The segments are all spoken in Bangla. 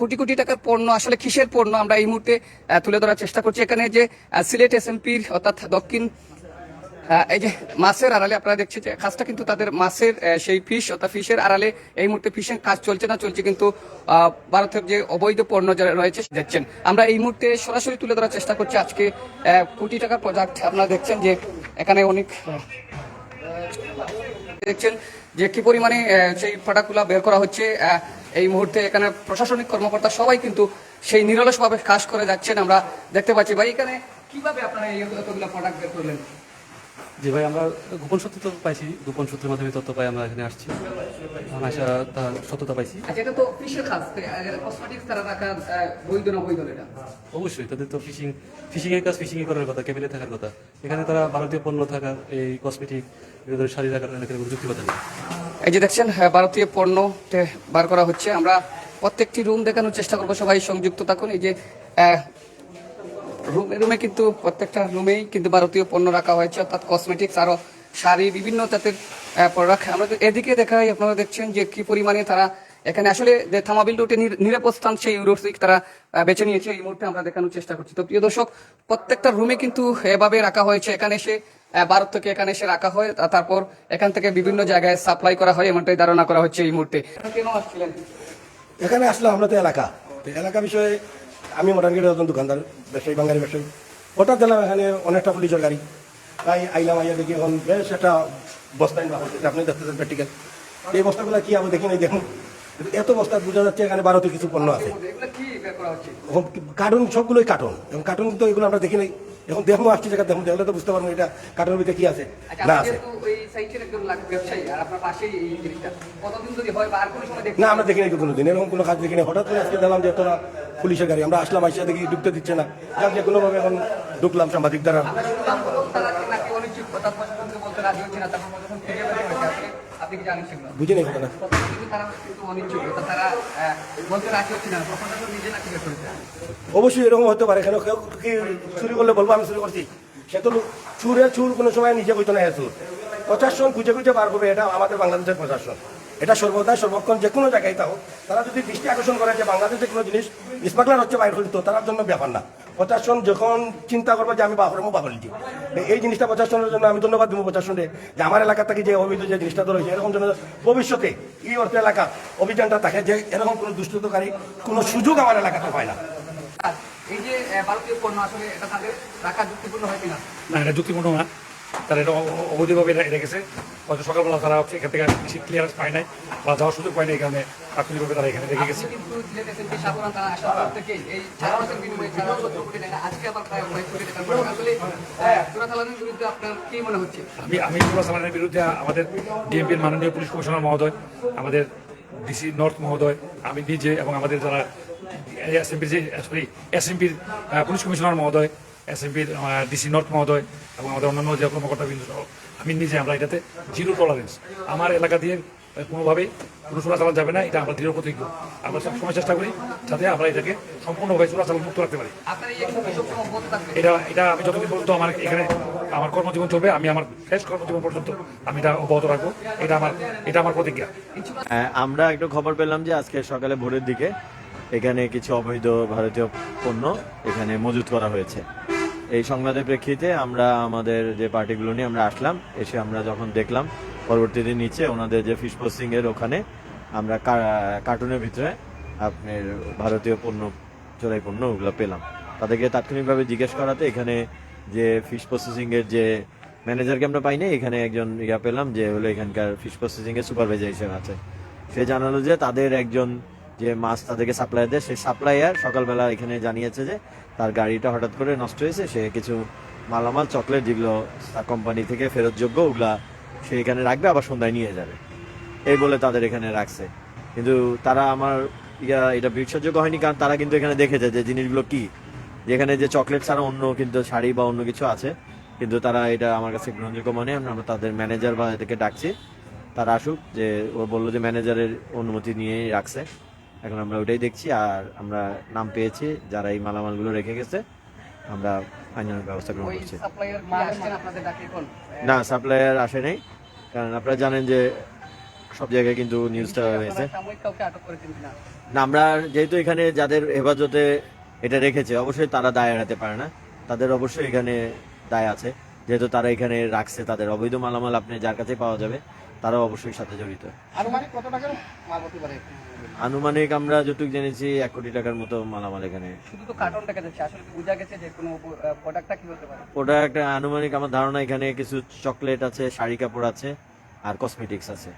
কোটি কোটি টাকার পণ্য, আসলে কিসের পণ্য আমরা এই মুহূর্তে তুলে ধরার চেষ্টা করছি। এখানে যে সিলেট এসএমপির অর্থাৎ দক্ষিণ এই যে মাছের আড়ালে আপনারা দেখছেন যে, কাজটা কিন্তু তাদের মাছের সেই ফিশ, অর্থাৎ ফিশের আড়ালে এই মুহূর্তে ফিশের কাজ চলছে না, চলছে কিন্তু ভারতের যে অবৈধ পণ্য যারা রয়েছে, দেখছেন। আমরা এই মুহূর্তে সরাসরি তুলে ধরার চেষ্টা করছি আজকে কোটি টাকার প্রোডাক্ট। আপনারা দেখছেন যে, এখানে অনেক দেখছেন যে কি পরিমাণে সেই প্রোডাক্টগুলো বের করা হচ্ছে এই মুহূর্তে এখানে প্রশাসনিক কর্মকর্তা সবাই কিন্তু সেই নিরলসভাবে কাজ করে যাচ্ছেন। আমরা দেখতে পাচ্ছি ভাই এখানে কীভাবে আপনারা এই এতগুলো প্রোডাক্ট বের করলেন? জি ভাই আমরা গোপন সূত্র তো পাইছি। গোপন সূত্রের মাধ্যমে তথ্য পাই আমরা এখানে আসছি। আসা তার সত্যতা পাইছি। আচ্ছা এটা তো ফিশের কাজ কসমেটিক্স তারা রাখা বৈধ না বৈধ এটা? অবশ্যই তাদের তো ফিশিং ফিশিং এর কাজ ফিশিং করার কথা কেবিলে থাকার কথা। এখানে তারা ভারতীয় পণ্য থাকা এই কসমেটিক এখানে কোনো যুক্তিকতা নেই এই যে দেখছেন ভারতীয় পণ্য বার করা হচ্ছে। আমরা প্রত্যেকটি রুম দেখানোর চেষ্টা করব, সবাই সংযুক্ত থাকুন। এই যে রুমে রুমে কিন্তু প্রত্যেকটা রুমেই কিন্তু ভারতীয় পণ্য রাখা হয়েছে, অর্থাৎ কসমেটিক্স আরও শাড়ি, বিভিন্ন জাতের প্রোডাক্ট আমরা এদিকে দেখাই, আপনারা দেখছেন যে কি পরিমাণে তারা এখানে আসলে যে থামাবিল রুটে নির- নিরাপদ স্থান, সেই রুট তারা বেছে নিয়েছে। এই মুহূর্তে আমরা দেখানোর চেষ্টা করছি। তো প্রিয় দর্শক, প্রত্যেকটা রুমে কিন্তু এভাবে রাখা হয়েছে। এখানে এসে ভারত থেকে এখানে এসে রাখা হয়। তারপর এখান থেকে বিভিন্ন জায়গায় সাপ্লাই করা হয় এমনটাই ধারণা করা হচ্ছে এই মুহূর্তে। কেন আসছিলেন? এখানে আসলাম আমরা তো এলাকা। এলাকা বিষয়ে আমি মোটান গেটের একজন দোকানদার ব্যবসায়ী বাঙালি ব্যবসায়ী। হঠাৎ গেলাম এখানে অনেকটা পুলিশের গাড়ি। তাই আইলাম আইয়া দেখি এখন বেশ একটা বস্তা ইনভা হচ্ছে আপনি দেখতেছেন প্র্যাকটিক্যাল এই বস্তাগুলো কি আমি দেখি নাই দেখুন। এত বস্তা বোঝা যাচ্ছে এখানে ভারতীয় কিছু পণ্য আছে। কার্টুন সবগুলোই কার্টুন। এবং কার্টুন তো এগুলো আমরা দেখি নাই। এখন দেখব আসছি জায়গা দেখুন দেখলে তো বুঝতে পারব এটা কাঠের ভিতরে কি আছে? আচ্ছা না আছে। না আমরা দেখিনি নাই কোনো দিন এরকম কোনো কাজ দেখিনি। হঠাৎ করে আজকে দেখলাম যে তোরা পুলিশের গাড়ি আমরা আসলাম আসিয়া দেখি ঢুকতে দিচ্ছে না। যাক যে কোনোভাবে এখন ঢুকলাম সাংবাদিক দ্বারা আপনি কি জানেন সেগুলো? বুঝি নাই ঘটনা কিন্তু তারা কিন্তু অনিচ্ছুক তারা বলতে রাজি হচ্ছে না। নিজে করেছে অবশ্যই এরকম হতে পারে। কেন কেউ কি চুরি করলে বলব আমি চুরি করছি? সে তো চুরে চুর কোনো সময় নিজে কইতো না হ্যাঁ চুর প্রশাসন খুঁজে খুঁজে বার করবে এটা আমাদের বাংলাদেশের প্রশাসন। এটা সর্বদা সর্বক্ষণ যে কোনো জায়গায় তাও। তারা যদি দৃষ্টি আকর্ষণ করে যে বাংলাদেশে কোনো জিনিস স্মাগলার হচ্ছে বাইর হইতো তার জন্য ব্যাপার না। প্রশাসন যখন চিন্তা করবে যে আমি বাহরমও বাহলিছি এই জিনিসটা প্রশাসনের জন্য আমি ধন্যবাদ দিব প্রশাসনে যে আমার এলাকা থেকে যে অবৈধ যে জিনিসটা ধরেছে এরকম যেন ভবিষ্যতে এই অর্থ এলাকা অভিযানটা থাকে যে এরকম কোনো দুষ্টকারী কোনো সুযোগ আমার এলাকাতে পায় না। এই যে ভারতীয় পণ্য আসলে এটা তাদের রাখা যুক্তিপূর্ণ হয় কিনা? না এটা যুক্তিপূর্ণ না। তারা এটা অবৈধভাবে রে- রেখেছে। হয়তো সকালবেলা তারা এখান থেকে বেশি ক্লিয়ারেন্স পায় নাই বা যাওয়ার সুযোগ পায় না এই কারণে তাৎক্ষণিকভাবে তারা এখানে রেখে গেছে। আমি আমি সালানের বিরুদ্ধে আমাদের ডিএমপির মাননীয় পুলিশ কমিশনার মহোদয় আমাদের ডিসি নর্থ মহোদয় আমি নিজে এবং আমাদের যারা এসএমপির যে সরি এসএমপির পুলিশ কমিশনার মহোদয় এসএমপির ডিসি নর্থ মহোদয় এবং আমাদের অন্যান্য যে কর্মকর্তা বিন্দু আমি নিজে আমরা এটাতে জিরো টলারেন্স আমার এলাকা দিয়ে কোনোভাবেই কোনো চোরাচালান যাবে না এটা আমরা দৃঢ় প্রতিজ্ঞ। আমরা সবসময় চেষ্টা করি যাতে আমরা এটাকে সম্পূর্ণভাবে চোরাচালান মুক্ত রাখতে পারি। এটা এটা আমি যতদিন পর্যন্ত আমার এখানে আমার কর্মজীবন চলবে আমি আমার শেষ কর্মজীবন পর্যন্ত আমি এটা অব্যাহত রাখব। এটা আমার এটা আমার প্রতিজ্ঞা। হ্যাঁ, আমরা একটু খবর পেলাম যে আজকে সকালে ভোরের দিকে এখানে কিছু অবৈধ ভারতীয় পণ্য এখানে মজুত করা হয়েছে। এই সংবাদের প্রেক্ষিতে আমরা আমাদের যে পার্টিগুলো নিয়ে আমরা আসলাম, এসে আমরা যখন দেখলাম পরবর্তীতে নিচে ওনাদের যে ফিশ প্রসেসিং এর ওখানে আমরা কার্টুনের ভিতরে আপনার ভারতীয় পণ্য, চোরাই পণ্য ওগুলো পেলাম। তাদেরকে তাৎক্ষণিকভাবে জিজ্ঞেস করাতে এখানে যে ফিশ প্রসেসিং এর যে ম্যানেজারকে আমরা পাইনি, এখানে একজন ইয়া পেলাম যে হলো এখানকার ফিশ প্রসেসিং এর সুপারভাইজার হিসেবে আছে। সে জানালো যে তাদের একজন যে মাছ তাদেরকে সাপ্লাই দেয়, সেই সাপ্লাইয়ার সকালবেলা এখানে জানিয়েছে যে তার গাড়িটা হঠাৎ করে নষ্ট হয়েছে, সে কিছু মালামাল চকলেট যেগুলো তার কোম্পানি থেকে ফেরতযোগ্য, ওগুলা সে এখানে রাখবে, আবার সন্ধ্যায় নিয়ে যাবে। এই বলে তাদের এখানে রাখছে। কিন্তু তারা আমার ইয়া, এটা বিশ্বাসযোগ্য হয়নি, কারণ তারা কিন্তু এখানে দেখেছে যে জিনিসগুলো কি। যেখানে যে চকলেট ছাড়া অন্য কিন্তু শাড়ি বা অন্য কিছু আছে, কিন্তু তারা এটা আমার কাছে গ্রহণযোগ্য মানে আমরা তাদের ম্যানেজার বা এদেরকে ডাকছি। তারা আসুক, যে ও বলল যে ম্যানেজারের অনুমতি নিয়েই রাখছে। এখন আমরা ওইটাই দেখছি আর আমরা নাম পেয়েছি যারা এই মালামালগুলো রেখে গেছে আমরা আইনের ব্যবস্থা গ্রহণ করছি। না সাপ্লায়ার আসে নাই কারণ আপনারা জানেন যে সব জায়গায় কিন্তু নিউজটা হয়েছে। না। আমরা যেহেতু এখানে যাদের হেফাজতে এটা রেখেছে অবশ্যই তারা দায় এড়াতে পারে না। তাদের অবশ্যই এখানে দায় আছে। যেহেতু তারা এখানে রাখছে তাদের অবৈধ মালামাল আপনি যার কাছে পাওয়া যাবে তারাও অবশ্যই সাথে জড়িত। আনুমানিক কত টাকার মাল হতে পারে? আনুমানিক আমরা যতটুকু জেনেছি এক কোটি টাকার মতো মালামাল এখানে। শুধু তো কার্টন দেখা যাচ্ছে আসলে বোঝা গেছে যে কোনো প্রোডাক্টটা কি হতে পারে? একটা আনুমানিক আমার ধারণা এখানে কিছু চকলেট আছে শাড়ি কাপড় আছে আর কসমেটিক্স আছে?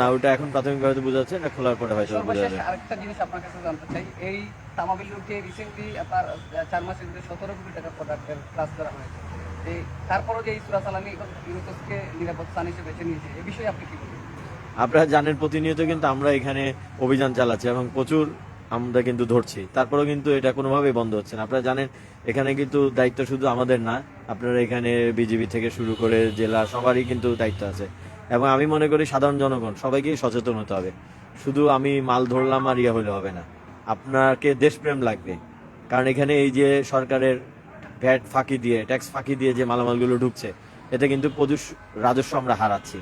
না? ওটা এখন প্রাথমিকভাবে বোঝা যাচ্ছে এটা খোলার পরে হয়তো বোঝা যাবে। আরেকটা জিনিস আপনার কাছে জানতে চাই এই তামাবিল রিসেন্টলি আপনার চার মাসের ভিতরে সতেরো কোটি টাকা প্রোডাক্টের ক্লাস করা হয়েছে। তারপরও যে এই সুরা চালানি নিরাপদ স্থান হিসেবে বেছে নিয়েছে এই বিষয়ে আপনি কি বলবেন? আপনারা জানেন প্রতিনিয়ত কিন্তু আমরা এখানে অভিযান চালাচ্ছি এবং প্রচুর আমরা কিন্তু ধরছি। তারপরেও কিন্তু এটা কোনোভাবেই বন্ধ হচ্ছে না। আপনারা জানেন, এখানে কিন্তু দায়িত্ব শুধু আমাদের না, আপনারা এখানে বিজিবি থেকে শুরু করে জেলা সবারই কিন্তু দায়িত্ব আছে। এবং আমি মনে করি সাধারণ জনগণ, সবাইকেই সচেতন হতে হবে। শুধু আমি মাল ধরলাম আর ইয়ে হলে হবে না। আপনাকে দেশপ্রেম লাগবে। কারণ এখানে এই যে সরকারের ভ্যাট ফাঁকি দিয়ে, ট্যাক্স ফাঁকি দিয়ে যে মালামালগুলো ঢুকছে, এতে কিন্তু প্রদুষ রাজস্ব আমরা হারাচ্ছি।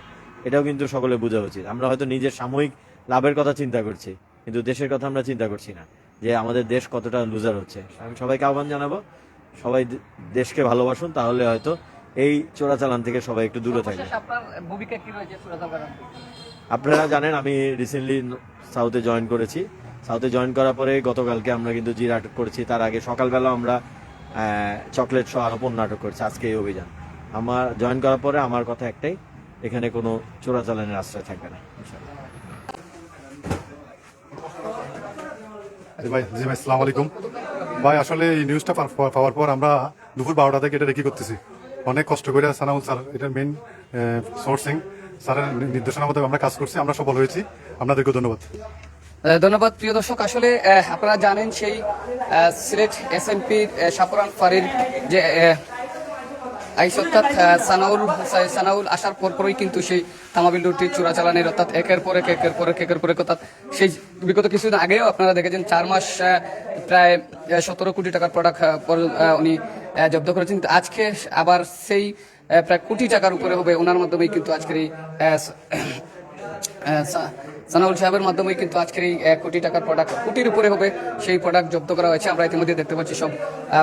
এটাও কিন্তু সকলে বোঝা উচিত। আমরা হয়তো নিজের সাময়িক লাভের কথা চিন্তা করছি কিন্তু দেশের কথা আমরা চিন্তা করছি না যে আমাদের দেশ কতটা লুজার হচ্ছে। আমি সবাইকে আহ্বান জানাব সবাই দেশকে ভালোবাসুন তাহলে হয়তো এই চোরাচালান থেকে সবাই একটু দূরে থাকবে। আপনার জানেন আমি রিসেন্টলি সাউথে জয়েন করেছি। সাউথে জয়েন করার পরে গতকালকে আমরা কিন্তু জির আটক করেছি। তার আগে সকালবেলা আমরা চকলেট সহ আরও পণ্য আটক করেছি আজকে এই অভিযান। আমার জয়েন করার পরে আমার কথা একটাই এখানে কোনো চোরাচালানের আশ্রয় থাকবে না ভাই জি ভাই সালাম আলাইকুম। ভাই আসলে এই নিউজটা পাওয়ার- পর আমরা দুপুর বারোটা থেকে এটা রেকি করতেছি। অনেক কষ্ট করে সানাউল স্যার এটার মেন সোর্সিং স্যারের নির্দেশনা মতো আমরা কাজ করছি আমরা সফল হয়েছি। আপনাদেরকে ধন্যবাদ। ধন্যবাদ প্রিয় দর্শক। আসলে আপনারা জানেন সেই সিলেট এস এম পি সাপুরান ফারির যে আইস অর্থাৎ সানাউল সানাউল আসার পরপরই কিন্তু সেই তামাবিল রুটি চোরাচালানের অর্থাৎ একের পর এক, একের পর এক, একের পর অর্থাৎ সেই বিগত কিছুদিন আগেও আপনারা দেখেছেন চার মাস প্রায় সতেরো কোটি টাকার প্রোডাক্ট উনি জব্দ করেছেন। আজকে আবার সেই প্রায় কোটি টাকার উপরে হবে, ওনার মাধ্যমেই কিন্তু আজকের এই সানাউল সাহেবের মাধ্যমে কিন্তু আজকের এই এক কোটি টাকার প্রোডাক্ট কোটির উপরে হবে সেই প্রোডাক্ট জব্দ করা হয়েছে। আমরা ইতিমধ্যে দেখতে পাচ্ছি সব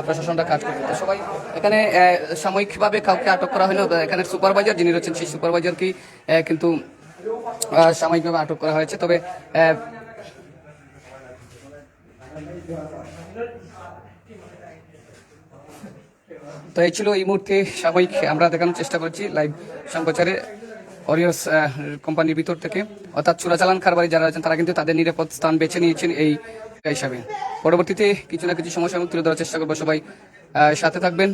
প্রশাসনটা কাজ করছে। তো সবাই এখানে সাময়িকভাবে কাউকে আটক করা হলো এখানে সুপারভাইজার যিনি রয়েছেন, সেই সুপারভাইজারকেই কিন্তু সাময়িকভাবে আটক করা হয়েছে। তবে তো এই ছিল এই মুহূর্তে সাময়িক। আমরা দেখানোর চেষ্টা করছি লাইভ সম্প্রচারে। অরিয়স কোম্পানির ভিতর থেকে, অর্থাৎ চোরাচালান কারবারি যারা আছেন, তারা কিন্তু তাদের নিরাপদ স্থান বেছে নিয়েছেন এই হিসাবে। পরবর্তীতে কিছু না কিছু সমস্যা তুলে ধরার চেষ্টা করব। সবাই সাথে থাকবেন।